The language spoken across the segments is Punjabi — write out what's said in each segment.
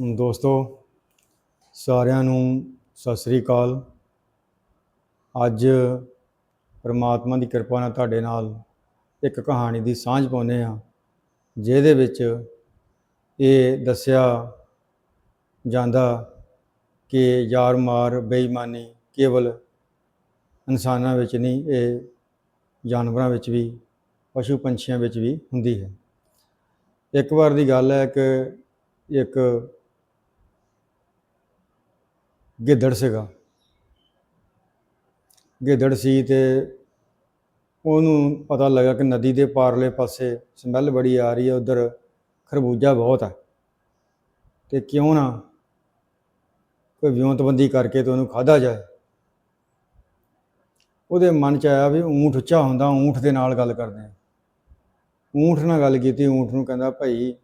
ਦੋਸਤੋ, ਸਾਰਿਆਂ ਨੂੰ ਸਤਿ ਸ੍ਰੀ ਅਕਾਲ। ਅੱਜ ਪ੍ਰਮਾਤਮਾ ਦੀ ਕਿਰਪਾ ਨਾਲ ਤੁਹਾਡੇ ਨਾਲ ਇੱਕ ਕਹਾਣੀ ਦੀ ਸਾਂਝ ਪਾਉਂਦੇ ਹਾਂ, ਜਿਹਦੇ ਵਿੱਚ ਇਹ ਦੱਸਿਆ ਜਾਂਦਾ ਕਿ ਯਾਰ ਮਾਰ ਬੇਈਮਾਨੀ ਕੇਵਲ ਇਨਸਾਨਾਂ ਵਿੱਚ ਨਹੀਂ, ਇਹ ਜਾਨਵਰਾਂ ਵਿੱਚ ਵੀ, ਪਸ਼ੂ ਪੰਛੀਆਂ ਵਿੱਚ ਵੀ ਹੁੰਦੀ ਹੈ। ਇੱਕ ਵਾਰ ਦੀ ਗੱਲ ਹੈ ਕਿ ਇੱਕ ਗਿੱਦੜ ਸੀਗਾ। ਗਿੱਦੜ ਸੀ ਤੇ ਉਹਨੂੰ ਪਤਾ ਲੱਗਾ ਕਿ ਨਦੀ ਦੇ ਪਾਰਲੇ ਪਾਸੇ ਸਮੈਲ ਬੜੀ ਆ ਰਹੀ ਹੈ, ਉਧਰ ਖਰਬੂਜਾ ਬਹੁਤ ਹੈ ਤੇ ਕਿਉਂ ਨਾ ਕੋਈ ਵਿਉਂਤਬੰਦੀ ਕਰਕੇ ਤੇ ਉਹਨੂੰ ਖਾਦਾ ਜਾਏ। ਉਹਦੇ ਮਨ ਚ ਆਇਆ ਵੀ ਊਂਠ ਉੱਚਾ ਹੁੰਦਾ, ਊਂਠ ਦੇ ਨਾਲ ਗੱਲ ਕਰਦੇ ਆ ਊਂਠ ਨਾਲ ਗੱਲ ਕੀਤੀ, ਊਂਠ ਨੂੰ ਕਹਿੰਦਾ, ਭਾਈ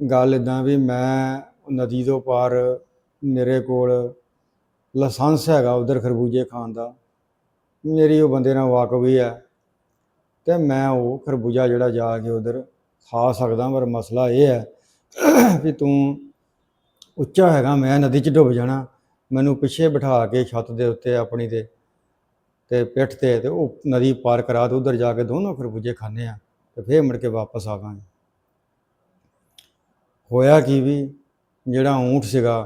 ਗੱਲ ਇਦਾਂ ਵੀ ਮੈਂ ਨਦੀ ਤੋਂ ਪਾਰ ਮੇਰੇ ਕੋਲ ਲਾਇਸੈਂਸ ਹੈਗਾ ਉਧਰ ਖਰਬੂਜੇ ਖਾਣ ਦਾ। ਮੇਰੀ ਉਹ ਬੰਦੇ ਨਾਲ ਵਾਕਫ ਵੀ ਹੈ ਤੇ ਮੈਂ ਉਹ ਖਰਬੂਜਾ ਜਿਹੜਾ ਜਾ ਕੇ ਉਧਰ ਖਾ ਸਕਦਾ, ਪਰ ਮਸਲਾ ਇਹ ਹੈ ਵੀ ਤੂੰ ਉੱਚਾ ਹੈਗਾ, ਮੈਂ ਨਦੀ 'ਚ ਡੁੱਬ ਜਾਣਾ। ਮੈਨੂੰ ਪਿੱਛੇ ਬਿਠਾ ਕੇ ਛੱਤ ਦੇ ਉੱਤੇ ਆਪਣੀ ਤੇ ਤੇ ਪਿੱਠ ਤੇ ਤੇ ਉਹ ਨਦੀ ਪਾਰ ਕਰਾ ਤੇ ਉਧਰ ਜਾ ਕੇ ਦੋਨੋਂ ਖਰਬੂਜੇ ਖਾਣੇ ਆ ਤੇ ਫੇਰ ਮੁੜ ਕੇ ਵਾਪਸ ਆਵਾਂਗੇ ਹੋਇਆ ਕੀ ਵੀ? ਜਿਹੜਾ ਊਂਠ ਸੀਗਾ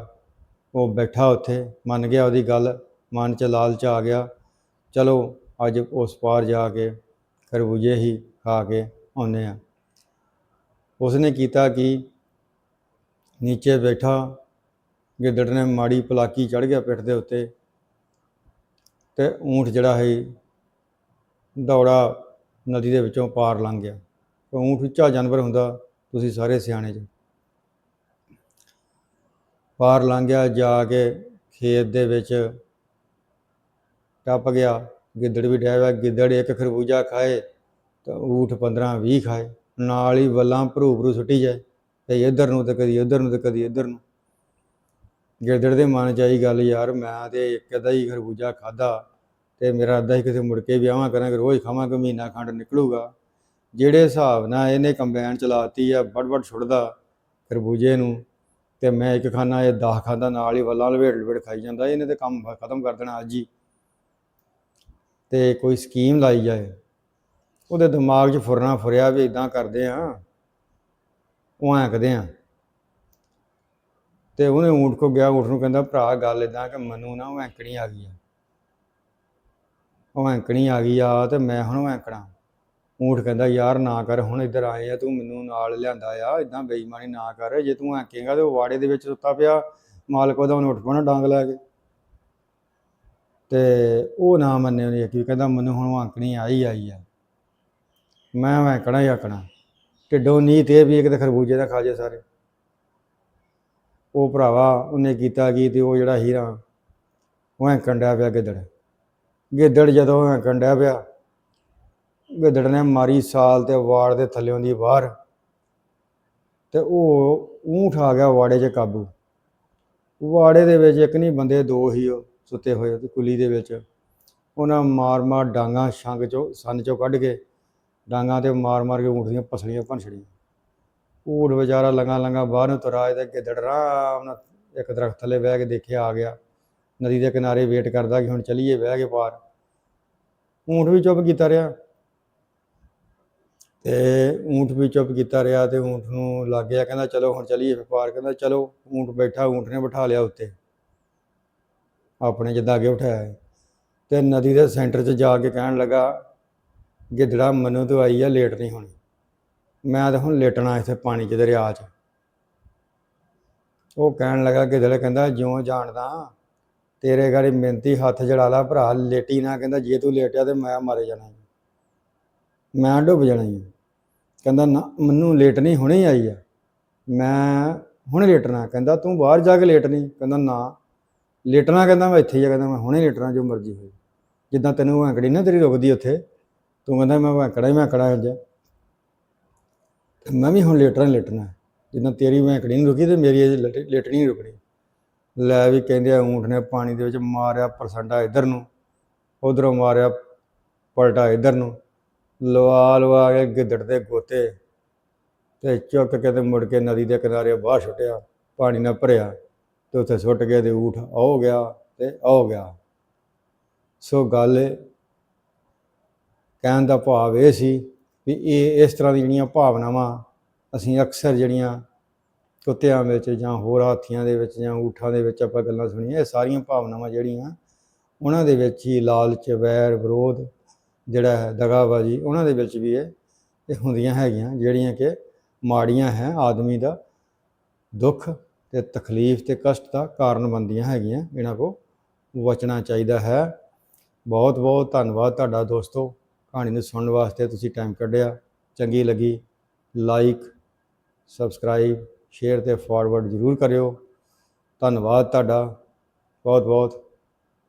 ਉਹ ਬੈਠਾ ਉੱਥੇ, ਮੰਨ ਗਿਆ ਉਹਦੀ ਗੱਲ, ਮਨ 'ਚ ਲਾਲਚ ਆ ਗਿਆ। ਚਲੋ, ਅੱਜ ਉਸ ਪਾਰ ਜਾ ਕੇ ਖਰਬੂਜੇ ਹੀ ਖਾ ਕੇ ਆਉਂਦੇ ਆ ਉਸਨੇ ਕੀਤਾ ਕਿ ਨੀਚੇ ਬੈਠਾ, ਗਿੱਦੜ ਨੇ ਮਾੜੀ ਪਲਾਕੀ ਚੜ ਗਿਆ ਪਿੱਠ ਦੇ ਉੱਤੇ ਤੇ ਊਂਠ ਜਿਹੜਾ ਹੈ ਦੌੜਾ ਨਦੀ ਦੇ ਵਿੱਚੋਂ ਪਾਰ ਲੰਘ ਗਿਆ। ਊਂਠ ਉੱਚਾ ਜਾਨਵਰ ਹੁੰਦਾ, ਤੁਸੀਂ ਸਾਰੇ ਸਿਆਣੇ ਜੀ। ਪਾਰ ਲੰਘਿਆ ਜਾ ਕੇ ਖੇਤ ਦੇ ਵਿੱਚ ਟੱਪ ਗਿਆ। ਗਿੱਦੜ ਵੀ ਡਿਆ ਹੋਇਆ ਗਿੱਦੜ ਇੱਕ ਖਰਬੂਜਾ ਖਾਏ ਤਾਂ ਊਠ 15 20 ਖਾਏ। ਨਾਲ ਹੀ ਵੱਲਾਂ ਭਰੂ ਭਰੂ ਸੁੱਟੀ ਜਾਏ। ਤੇ ਇੱਧਰ ਨੂੰ ਤੇ ਕਦੀ ਇੱਧਰ ਨੂੰ ਤੇ ਕਦੀ ਇੱਧਰ ਨੂੰ। ਗਿੱਦੜ ਦੇ ਮਨ ਚ ਆਈ ਗੱਲ, ਯਾਰ ਮੈਂ ਤੇ ਇੱਕ ਅੱਧਾ ਹੀ ਖਰਬੂਜਾ ਖਾਦਾ ਤੇ ਮੇਰਾ ਅੱਧਾ ਹੀ ਕਿਸੇ ਮੁੜ ਕੇ ਵਿਆਹਾਂ ਕਰਾਂਗੇ, ਰੋਜ਼ ਖਾਵਾਂਗੇ ਮਹੀਨਾ ਖੰਡ ਨਿਕਲੂਗਾ। ਜਿਹੜੇ ਹਿਸਾਬ ਨਾਲ ਇਹਨੇ ਕੰਬਾਈਨ ਚਲਾਤੀ ਆ ਵੱਡ ਵੱਡ ਛੁੱਟਦਾ ਖਰਬੂਜੇ ਨੂੰ। ਤੇ ਮੈਂ ਇੱਕ ਖਾਨਾ, ਇਹ 10 ਖਾਂਦਾ ਨਾਲ ਹੀ ਵੱਲਾਂ ਲਵੇੜ ਲਵੇੜ ਖਾਈ ਜਾਂਦਾ, ਇਹਨੇ ਤੇ ਕੰਮ ਖਤਮ ਕਰ ਦੇਣਾ ਅੱਜ ਹੀ। ਤੇ ਕੋਈ ਸਕੀਮ ਲਾਈ ਜਾਏ, ਉਹਦੇ ਦਿਮਾਗ 'ਚ ਫੁਰਨਾ ਫੁਰਿਆ ਵੀ ਇਦਾਂ ਕਰਦੇ ਆ, ਉਹ ਐਂਕਦੇ ਆ। ਤੇ ਉਹਨੇ ਊਂਠ ਕੋ ਗਿਆ, ਊਂਠ ਨੂੰ ਕਹਿੰਦਾ, ਭਰਾ ਗੱਲ ਇਦਾਂ ਕਿ ਮੈਨੂੰ ਨਾ ਉਹ ਐਂਕਣੀ ਆ ਗਈ ਆ। ਉਹ ਐਂਕਣੀ ਆ ਗਈ ਆ ਤੇ ਮੈਂ ਹੁਣ ਐਂਕਣਾ। ਊਠ ਕਹਿੰਦਾ, ਯਾਰ ਨਾ ਕਰ, ਹੁਣ ਇੱਧਰ ਆਏ ਆ, ਤੂੰ ਮੈਨੂੰ ਨਾਲ ਲਿਆਂਦਾ ਆ ਇਦਾਂ ਬੇਈਮਾਨੀ ਨਾ ਕਰ, ਜੇ ਤੂੰ ਐਂਕੇਗਾ ਤੇ ਉਹ ਵਾੜੇ ਦੇ ਵਿੱਚ ਸੁੱਤਾ ਪਿਆ, ਮਾਲਕ ਉਹਦਾ ਉਹਨੂੰ ਉੱਠ ਪੈਣਾ ਡਾਂਗ ਲੈ ਕੇ। ਤੇ ਉਹ ਨਾ ਮੰਨੇ ਉਹਨੇ ਕੀ ਕਹਿੰਦਾ, ਮੈਨੂੰ ਹੁਣ ਆਂਕਣੀ ਆਈ ਆਈ ਆ। ਮੈਂ ਐਂਕਣਾ ਹੀ ਆਕਣਾ ਢਿੱਡੋਂ ਨੀਤ ਇਹ ਵੀ ਇੱਕ ਤੇ ਖਰਬੂਜੇ ਦਾ ਖਾ ਜੇ ਸਾਰੇ। ਉਹ ਭਰਾਵਾ, ਉਹਨੇ ਕੀਤਾ ਕੀ ਤੇ ਉਹ ਜਿਹੜਾ ਹੀਰਾ, ਉਹ ਐਂਕਣ ਡਿਆ ਪਿਆ ਗਿੱਦੜ। ਗਿੱਦੜ ਜਦੋਂ ਐਂਕਣ ਡਿਆ ਪਿਆ ਗਿੱਦੜ ਨੇ ਮਾਰੀ ਸਾਲ ਤੇ ਵਾੜ ਦੇ ਥੱਲਿਓਂ ਦੀ ਬਾਹਰ। ਤੇ ਉਹ ਊਂਠ ਆ ਗਿਆ ਵਾੜੇ 'ਚ ਕਾਬੂ। ਵਾੜੇ ਦੇ ਵਿੱਚ ਇੱਕ ਨਹੀਂ, ਬੰਦੇ ਦੋ ਹੀ ਉਹ ਸੁੱਤੇ ਹੋਏ ਤੇ ਕੁਲੀ ਦੇ ਵਿੱਚ। ਉਹਨਾਂ ਮਾਰ ਮਾਰ ਡਾਂਗਾ ਛੰਗ ਚੋਂ, ਸੰਨ ਚੋਂ ਕੱਢ ਕੇ ਡਾਂਗਾ ਤੇ ਮਾਰ ਮਾਰ ਕੇ ਊਂਠ ਦੀਆਂ ਪਸਲੀਆਂ ਭੰਨ ਛੜੀਆਂ ਊਠ ਵਿਚਾਰਾ ਲੰਗਾ ਲੰਗਾ ਬਾਹਰ ਨੂੰ ਤੁਰਾਏ ਤੇ ਗਿੱਦੜ ਆਰਾਮ ਨਾਲ ਇੱਕ ਦਰਖਤ ਥੱਲੇ ਬਹਿ ਕੇ ਦੇਖਿਆ ਆ ਗਿਆ। ਨਦੀ ਦੇ ਕਿਨਾਰੇ ਵੇਟ ਕਰਦਾ ਕਿ ਹੁਣ ਚਲੀਏ, ਬਹਿ ਕੇ ਪਾਰ। ਊਂਠ ਵੀ ਚੁੱਪ ਕੀਤਾ ਰਿਹਾ। ਤੇ ਊਂਠ ਵੀ ਚੁੱਪ ਕੀਤਾ ਰਿਹਾ ਤੇ ਊਂਠ ਨੂੰ ਲੱਗ ਗਿਆ, ਕਹਿੰਦਾ ਚਲੋ ਹੁਣ ਚਲੀਏ ਵਪਾਰ, ਕਹਿੰਦਾ ਚਲੋ ਊਂਠ ਬੈਠਾ, ਊਂਠ ਨੇ ਬਿਠਾ ਲਿਆ ਉੱਤੇ। ਆਪਣੇ ਜਿੱਦਾਂ ਅੱਗੇ ਉਠਾਇਆ ਹੈ। ਤੇ ਨਦੀ ਦੇ ਸੈਂਟਰ 'ਚ ਜਾ ਕੇ ਕਹਿਣ ਲੱਗਾ, ਗਿੱਦੜਾ ਮੈਨੂੰ ਤੋਂ ਆਈ ਆ, ਲੇਟ ਨਹੀਂ ਹੋਣੀ। ਮੈਂ ਤਾਂ ਹੁਣ ਲੇਟਣਾ ਇੱਥੇ ਪਾਣੀ 'ਚ ਦਰਿਆ 'ਚ। ਉਹ ਕਹਿਣ ਲੱਗਾ, ਗਿੱਦੜ ਕਹਿੰਦਾ, ਜਿਉਂ ਜਾਣਦਾ, ਤੇਰੇ ਗਾੜੀ ਮਿਹਨਤੀ ਹੱਥ ਜੜਾ ਲਾ ਭਰਾ, ਲੇਟੀ ਨਾ, ਕਹਿੰਦਾ ਜੇ ਤੂੰ ਲੇਟਿਆ ਤੇ ਮੈਂ ਮਾਰੇ ਜਾਣਾ। ਮੈਂ ਡੁੱਬ ਜਾਣਾ ਈ। ਕਹਿੰਦਾ ਨਾ, ਮੈਨੂੰ ਲੇਟ ਨਹੀਂ, ਹੁਣੇ ਆਈ ਆ। ਮੈਂ ਹੁਣੇ ਲੇਟਣਾ ਕਹਿੰਦਾ ਤੂੰ ਬਾਹਰ ਜਾ ਕੇ ਲੇਟ ਨਹੀਂ। ਕਹਿੰਦਾ ਨਾ ਲੇਟਣਾ ਕਹਿੰਦਾ ਮੈਂ ਇੱਥੇ ਹੀ ਆ, ਕਹਿੰਦਾ ਮੈਂ ਹੁਣੇ ਲੇਟਣਾ ਜੋ ਮਰਜ਼ੀ ਹੋਵੇ ਜਿੱਦਾਂ ਤੈਨੂੰ ਐਂਕੜੀ ਨਾ ਤੇਰੀ ਰੁਕਦੀ ਉੱਥੇ, ਤੂੰ ਕਹਿੰਦਾ ਮੈਂ ਐਂਕੜਾ ਹੀ ਮੈਂ ਐਂਕੜਾ ਅੱਜ ਮੈਂ ਵੀ ਹੁਣ ਲੇਟਣਾ ਹੀ ਲੇਟਣਾ ਜਿੱਦਾਂ ਤੇਰੀ ਐਂਕੜੀ ਨਹੀਂ ਰੁਕੀ ਤੇ ਮੇਰੀ ਅਜੇ ਲੇਟ- ਲੇਟਣੀ ਨਹੀਂ ਰੁਕਣੀ। ਲੈ ਵੀ ਕਹਿੰਦੇ ਆ, ਊਂਠ ਨੇ ਪਾਣੀ ਦੇ ਵਿੱਚ ਮਾਰਿਆ ਪਰਸੰਡਾ ਇੱਧਰ ਨੂੰ, ਉਧਰੋਂ ਮਾਰਿਆ ਪਲਟਾ ਇੱਧਰ ਨੂੰ। ਲਵਾ ਲਵਾ ਕੇ ਗਿੱਦੜ ਦੇ ਗੋਤੇ ਤੇ ਚੁੱਕ ਕੇ ਤੇ ਮੁੜ ਕੇ ਨਦੀ ਦੇ ਕਿਨਾਰੇ ਬਾਹਰ ਛੁੱਟਿਆ ਪਾਣੀ ਨਾਲ ਭਰਿਆ ਤੇ ਉੱਥੇ ਸੁੱਟ ਕੇ ਤੇ ਊਠ ਹੋ ਗਿਆ ਤੇ ਆਉ ਗਿਆ। ਸੋ ਗੱਲ ਕਹਿਣ ਦਾ ਭਾਵ ਇਹ ਸੀ ਵੀ ਇਹ ਇਸ ਤਰ੍ਹਾਂ ਦੀ ਜਿਹੜੀਆਂ ਭਾਵਨਾਵਾਂ ਅਸੀਂ ਅਕਸਰ ਜਿਹੜੀਆਂ ਕੁੱਤਿਆਂ ਵਿੱਚ ਜਾਂ ਹੋਰ ਹਾਥੀਆਂ ਦੇ ਵਿੱਚ ਜਾਂ ਊਠਾਂ ਦੇ ਵਿੱਚ ਆਪਾਂ ਗੱਲਾਂ ਸੁਣੀਆਂ, ਇਹ ਸਾਰੀਆਂ ਭਾਵਨਾਵਾਂ ਜਿਹੜੀਆਂ ਉਹਨਾਂ ਦੇ ਵਿੱਚ ਹੀ ਲਾਲਚ, ਵੈਰ, ਵਿਰੋਧ ਜਿਹੜਾ ਹੈ ਦਗਾਬਾਜੀ ਉਹਨਾਂ ਦੇ ਵਿੱਚ ਵੀ ਇਹ ਇਹ ਹੁੰਦੀਆਂ ਹੈਗੀਆਂ, ਜਿਹੜੀਆਂ ਕਿ ਮਾੜੀਆਂ ਹੈ, ਆਦਮੀ ਦਾ ਦੁੱਖ ਤੇ ਤਕਲੀਫ ਤੇ ਕਸ਼ਟ ਦਾ ਕਾਰਨ ਬਣਦੀਆਂ ਹੈਗੀਆਂ। ਇਹਨਾਂ ਕੋ ਬਚਣਾ ਚਾਹੀਦਾ ਹੈ। ਬਹੁਤ ਬਹੁਤ ਧੰਨਵਾਦ ਤੁਹਾਡਾ ਦੋਸਤੋ। ਕਹਾਣੀ ਨੂੰ ਸੁਣਨ ਵਾਸਤੇ ਤੁਸੀਂ ਟਾਈਮ ਕੱਢਿਆ। ਚੰਗੀ ਲੱਗੀ ਲਾਈਕ ਸਬਸਕ੍ਰਾਈਬ ਸ਼ੇਅਰ ਤੇ ਫਾਰਵਰਡ ਜ਼ਰੂਰ ਕਰਿਓ। ਧੰਨਵਾਦ ਤੁਹਾਡਾ। ਬਹੁਤ ਬਹੁਤ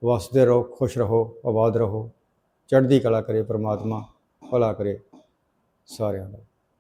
ਵਸਦੇ ਰਹੋ, ਖੁਸ਼ ਰਹੋ, ਆਬਾਦ ਰਹੋ। ਚੜ੍ਹਦੀ ਕਲਾ ਕਰੇ ਪ੍ਰਮਾਤਮਾ ਭਲਾ ਕਰੇ ਸਾਰਿਆਂ ਦਾ।